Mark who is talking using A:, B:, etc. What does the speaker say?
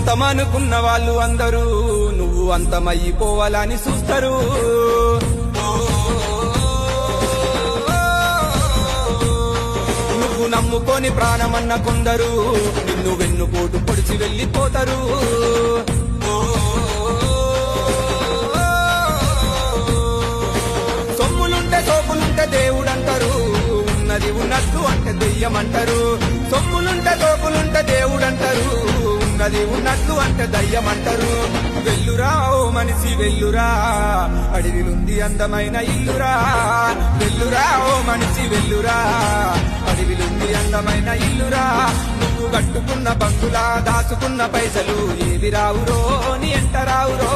A: అంతమనుకున్న వాళ్ళు అందరూ నువ్వు అంతమయ్యిపోవాలని చూస్తారు. నువ్వు నమ్ముకొని ప్రాణమన్న కొందరు నిన్ను వెన్నుపోటు పొడిచి వెళ్ళిపోతారు. సొమ్ములుంటే సోపులుంటే దేవుడంటారు ఉన్నది ఉన్నట్టు అంటే దెయ్యమంటారు. సొమ్ములుంటే సోపులుంటే దేవుడంటారు ఉన్నది ఉన్నట్టు అంటే దయ్యమంటారు. వెల్లురా ఓ మనిషి వెల్లురా అడవిలుంది అందమైన ఇల్లురా. వెల్లురా ఓ మనిషి వెల్లురా అడవిలుంది అందమైన ఇల్లురా. నువ్వు కట్టుకున్న బంగులా దాచుకున్న పైసలు ఏవి రావురో నీ ఎంట రావురో.